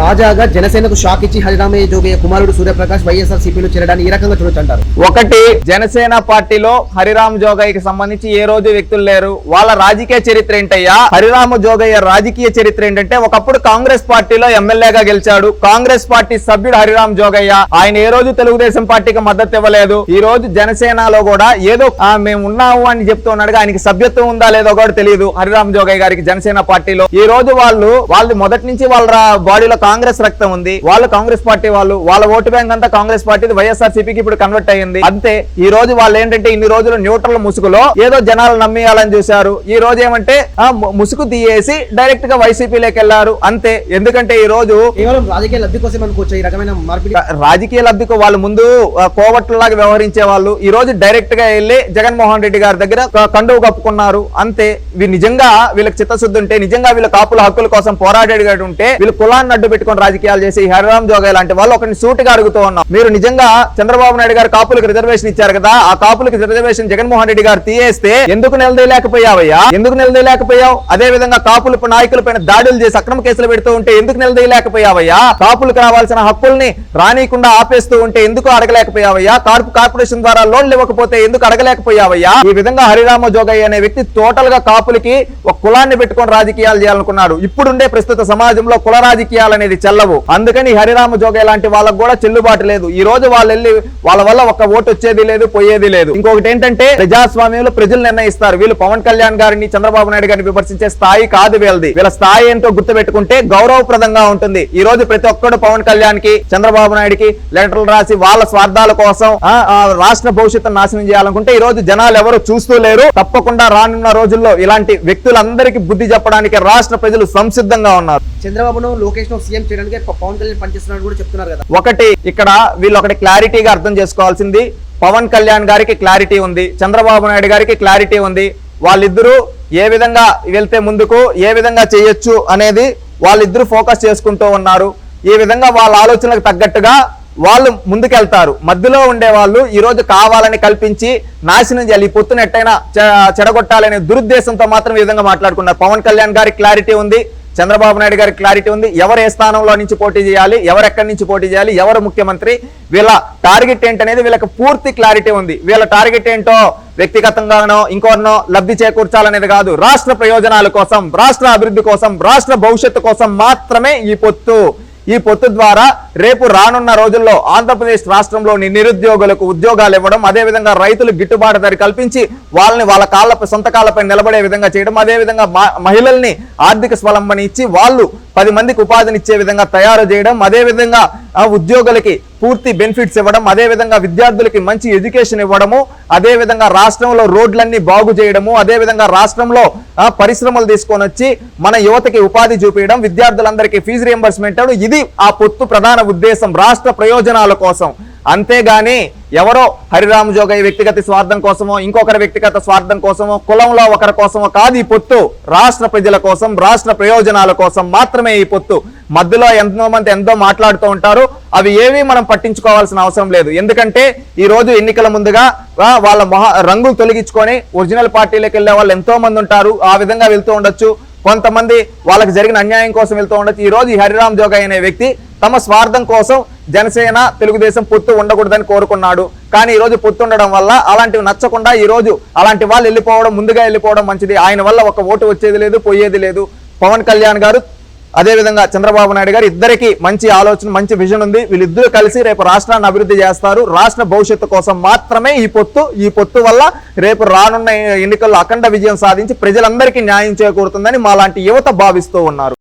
తాజాగా జనసేనకు షాక్ ఇచ్చి హరిరామయ్య జోగయ్య కుమారుడు సూర్యప్రకాష్ వైఎస్ఆర్ సిపిలో చేరడాన్ని ఈ రకంగా చూడొచ్చు అంటారు ఒకటి జనసేన పార్టీలో హరిరామ్ జోగయ్యకి సంబంధించి ఏ రోజు వ్యక్తులు లేరు? వాళ్ళ రాజకీయ చరిత్ర ఏంటయ్యా? హరిరామ జోగయ్య రాజకీయ చరిత్ర ఏంటంటే ఒకప్పుడు కాంగ్రెస్ పార్టీలో ఎమ్మెల్యేగా గెలిచాడు. కాంగ్రెస్ పార్టీ సభ్యుడు హరిరామ్ జోగయ్య. ఆయన ఏ రోజు తెలుగుదేశం పార్టీకి మద్దతు ఇవ్వలేదు. ఈ రోజు జనసేనలో కూడా ఏదో మేము ఉన్నాము అని చెప్తున్నాడుగా ఆయనకి సభ్యత్వం ఉందా లేదో కూడా తెలియదు హరిరామ్ జోగయ్య గారికి జనసేన పార్టీలో. ఈ రోజు వాళ్ళు వాళ్ళు మొదటి నుంచి వాళ్ళ బాడీలో కాంగ్రెస్ రక్తం ఉంది. వాళ్ళు కాంగ్రెస్ పార్టీ వాళ్ళు వాళ్ళ ఓటు బ్యాంక్ అంతా కాంగ్రెస్ పార్టీ వైఎస్ఆర్ సిపికి ఇప్పుడు కన్వర్ట్ అయ్యింది. అంతే ఈ రోజు వాళ్ళు ఏంటంటే ఇన్ని రోజులు న్యూట్రల్ ముసుగులో ఏదో జనాలు నమ్మేయాలని చూశారు. ఈ రోజు ఏమంటే ఆ, ముసుగు తీయేసి డైరెక్ట్గా వైసీపీలోకి వెళ్ళారు అంతే ఎందుకంటే ఈ రోజు రాజకీయ లబ్ధి కోసం అనుకోవచ్చు ఈ రకమైన మార్పిడి. రాజకీయ లబ్ధికి వాళ్ళు ముందు కోవట్లలాగా వ్యవహరించే వాళ్ళు ఈ రోజు డైరెక్ట్గా వెళ్ళి జగన్మోహన్ రెడ్డి గారి దగ్గర కండువు కప్పుకున్నారు. అంతే నిజంగా వీళ్ళకి చిత్తశుద్ధి ఉంటే నిజంగా వీళ్ళ కాపుల హక్కుల కోసం పోరాడేది ఉంటే వీళ్ళు కులాన్ని అడ్డు పెట్టుకుని రాజకీయాలు చేసి హరిరామ్ జోగయ్య లాంటి వాళ్ళు ఒకరిని సూటిగా అడుగుతూ ఉన్నాం. మీరు నిజంగా చంద్రబాబు నాయుడు గారు కాపులకు రిజర్వేషన్ ఇచ్చారు కదా ఆ కాపులకు రిజర్వేషన్ జగన్మోహన్ రెడ్డి గారు తీయేస్తే ఎందుకు నిలదీయలేకపోయావయ్యా? ఎందుకు నిలదీయలేకపోయావు? అదే విధంగా కాపులు నాయకుల పైన దాడులు చేసి అక్రమ కేసులు పెడుతూ ఉంటే ఎందుకు నిలదీయలేకపోయావయ్యా? కాపులకు రావాల్సిన హక్కుల్ని రానియకుండా ఆపేస్తూ ఉంటే ఎందుకు అడగలేకపోయావయ్యా? కార్పు కార్పొరేషన్ ద్వారా లోన్లు ఇవ్వకపోతే ఎందుకు అడగలేకపోయావయ్యా? ఈ విధంగా హరిరామ జోగయ్య అనే వ్యక్తి టోటల్గా కాపులకి ఒక కులాన్ని పెట్టుకొని రాజకీయాలు చేయాలనుకున్నాడు. ఇప్పుడుండే ప్రస్తుత సమాజంలో కుల రాజకీయాలు అనేది చెల్లవు. అందుకని హరిరామ జోగ లాంటి వాళ్ళకు కూడా చెల్లుబాటు లేదు. ఈ రోజు వాళ్ళు వెళ్ళి వాళ్ళ వల్ల ఒక ఓటు వచ్చేది లేదు పోయేది లేదు. ఇంకొకటి ఏంటంటే ప్రజాస్వామ్యంలో ప్రజలు నిర్ణయిస్తారు. వీళ్ళు పవన్ కళ్యాణ్ గారిని చంద్రబాబు నాయుడు గారిని విమర్శించే స్థాయి కాదు వీళ్ళది. వీళ్ళ స్థాయి ఏంటో గుర్తుపెట్టుకుంటే గౌరవప్రదంగా ఉంటుంది. ఈ రోజు ప్రతి ఒక్కడు పవన్ కళ్యాణ్కి చంద్రబాబు నాయుడుకి లెటర్లు రాసి వాళ్ళ స్వార్థాల కోసం రాష్ట్ర భవిష్యత్తు నాశనం చేయాలనుకుంటే ఈ రోజు జనాలు ఎవరు చూస్తూ లేరు. తప్పకుండా రానున్న రోజుల్లో ఇలాంటి వ్యక్తులందరికీ బుద్ధి చెప్పడానికి రాష్ట్ర ప్రజలు సంసిద్ధంగా ఉన్నారు. చంద్రబాబును లోకేష్ ను సీఎం చేయడానికి పవన్ కళ్యాణ్ పనిచేస్తున్నాడు కూడా చెప్తున్నారు కదా. ఒకటి ఇక్కడ వీళ్ళు ఒకటి క్లారిటీగా అర్థం చేసుకోవాల్సింది. పవన్ కళ్యాణ్ గారికి క్లారిటీ ఉంది. చంద్రబాబు నాయుడు గారికి క్లారిటీ ఉంది. వాళ్ళిద్దరూ ఏ విధంగా వెళ్తే ముందుకు ఏ విధంగా చేయొచ్చు అనేది వాళ్ళిద్దరూ ఫోకస్ చేసుకుంటూ ఉన్నారు. ఈ విధంగా వాళ్ళ ఆలోచనలకు తగ్గట్టుగా వాళ్ళు ముందుకెళ్తారు. మధ్యలో ఉండే వాళ్ళు ఈరోజు కావాలని కల్పించి నాశనం చేయాలి. ఈ పొత్తును చెడగొట్టాలనే దురుద్దేశంతో మాత్రం ఈ విధంగా మాట్లాడుకున్నారు. పవన్ కళ్యాణ్ గారికి క్లారిటీ ఉంది. చంద్రబాబు నాయుడు గారికి క్లారిటీ ఉంది. ఎవరు ఏ స్థానంలో నుంచి పోటీ చేయాలి ఎవరు ఎక్కడి నుంచి పోటీ చేయాలి ఎవరు ముఖ్యమంత్రి వీళ్ళ టార్గెట్ ఏంటనేది వీళ్ళకి పూర్తి క్లారిటీ ఉంది. వీళ్ళ టార్గెట్ ఏంటో వ్యక్తిగతంగానో ఇంకోనో లబ్ధి చేకూర్చాలనేది కాదు. రాష్ట్ర ప్రయోజనాల కోసం రాష్ట్ర అభివృద్ధి కోసం రాష్ట్ర భవిష్యత్తు కోసం మాత్రమే ఈ పొత్తు. ఈ పొత్తు ద్వారా రేపు రానున్న రోజుల్లో ఆంధ్రప్రదేశ్ రాష్ట్రంలోని నిరుద్యోగులకు ఉద్యోగాలు ఇవ్వడం అదేవిధంగా రైతులు గిట్టుబాటు ధర కల్పించి వాళ్ళని వాళ్ళ కాళ్ళపై సొంత కాళ్ళపై నిలబడే విధంగా చేయడం అదేవిధంగా మహిళల్ని ఆర్థిక స్వలంబన ఇచ్చి వాళ్ళు పది మందికి ఉపాధిని ఇచ్చే విధంగా తయారు చేయడం అదేవిధంగా ఆ ఉద్యోగులకి పూర్తి బెనిఫిట్స్ ఇవ్వడం అదేవిధంగా విద్యార్థులకి మంచి ఎడ్యుకేషన్ ఇవ్వడము అదేవిధంగా రాష్ట్రంలో రోడ్లన్నీ బాగు చేయడము అదేవిధంగా రాష్ట్రంలో పరిశ్రమలు తీసుకొని వచ్చి మన యువతకి ఉపాధి చూపించడం విద్యార్థులందరికీ ఫీజు రియంబర్స్మెంట్ ఇది ఆ పొత్తు ప్రధాన ఉద్దేశం రాష్ట్ర ప్రయోజనాల కోసం. అంతేగాని ఎవరో హరిరామ్ జోగయ్య వ్యక్తిగత స్వార్థం కోసమో ఇంకొకరి వ్యక్తిగత స్వార్థం కోసమో కులంలో ఒకరి కోసమో కాదు ఈ పొత్తు. రాష్ట్ర ప్రజల కోసం రాష్ట్ర ప్రయోజనాల కోసం మాత్రమే ఈ పొత్తు. మధ్యలో ఎంతో మంది ఎంతో మాట్లాడుతూ ఉంటారు. అవి ఏవి మనం పట్టించుకోవాల్సిన అవసరం లేదు. ఎందుకంటే ఈ రోజు ఎన్నికల ముందుగా వాళ్ళ మొహ రంగులు తొలగించుకొని ఒరిజినల్ పార్టీలకు వెళ్ళే వాళ్ళు ఎంతో మంది ఉంటారు. ఆ విధంగా వెళ్తూ ఉండొచ్చు. కొంతమంది వాళ్ళకి జరిగిన అన్యాయం కోసం వెళ్తూ ఉండొచ్చు. ఈ రోజు ఈ హరిరామ్ జోగయ్య అనే వ్యక్తి తమ స్వార్థం కోసం జనసేన తెలుగుదేశం పొత్తు ఉండకూడదని కోరుకున్నాడు. కానీ ఈరోజు పొత్తు ఉండడం వల్ల అలాంటివి నచ్చకుండా ఈ రోజు అలాంటి వాళ్ళు వెళ్ళిపోవడం ముందుగా వెళ్ళిపోవడం మంచిది. ఆయన వల్ల ఒక ఓటు వచ్చేది లేదు పోయేది లేదు. పవన్ కళ్యాణ్ గారు అదేవిధంగా చంద్రబాబు నాయుడు గారు ఇద్దరికి మంచి ఆలోచన మంచి విజన్ ఉంది. వీళ్ళిద్దరూ కలిసి రేపు రాష్ట్రాన్ని అభివృద్ధి చేస్తారు. రాష్ట్ర భవిష్యత్తు కోసం మాత్రమే ఈ పొత్తు ఈ పొత్తు వల్ల రేపు రానున్న ఎన్నికల్లో అఖండ విజయం సాధించి ప్రజలందరికీ న్యాయం చేకూరుతుందని మాలాంటి యువత భావిస్తూ ఉన్నారు.